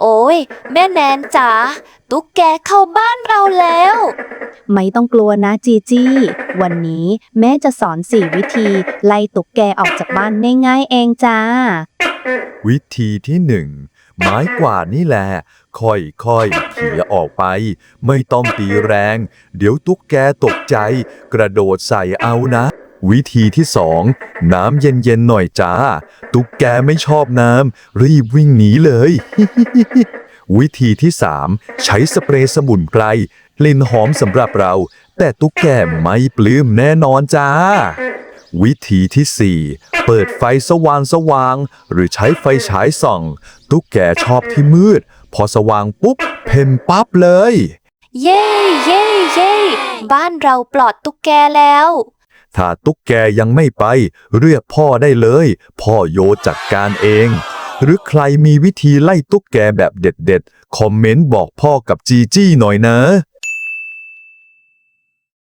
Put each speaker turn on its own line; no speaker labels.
โอ้ยแม่แนนจ๋าตุ๊กแกเข้าบ้านเราแล้ว
ไม่ต้องกลัวนะจีจี้ วันนี้แม่จะสอนสี่วิธีไล่ตุ๊กแกออกจากบ้านได้ง่ายเองจ้า
วิธีที่หนึ่งไม้กวาดนี่แหละ ค่อยๆเขี่ยออกไป ไม่ต้องตีแรง เดี๋ยวตุ๊กแกตกใจ กระโดดใส่เอานะ วิธีที่สองน้ำเย็นๆหน่อยจ้า ตุ๊กแกไม่ชอบน้ำรีบวิ่งหนีเลย วิธีที่สามใช้สเปรย์สมุนไพรกลิ่นหอมสำหรับเรา แต่ตุ๊กแกไม่ปลื้มแน่นอนจ้า วิธีที่ 4 เปิดไฟสว่างสว่างๆหรือใช้ไฟฉายส่อง ตุ๊กแกชอบที่มืด พอสว่างปุ๊บ เพ่นปั๊บเลย
เย้เย้เย้บ้านเราปลอดตุ๊กแกแล้ว
ถ้าตุ๊กแกยังไม่ไป เรียกพ่อได้เลย พ่อโยจัดการเอง หรือใครมีวิธีไล่ตุ๊กแกแบบเด็ดๆ คอมเมนต์บอกพ่อกับจีจี้หน่อยนะ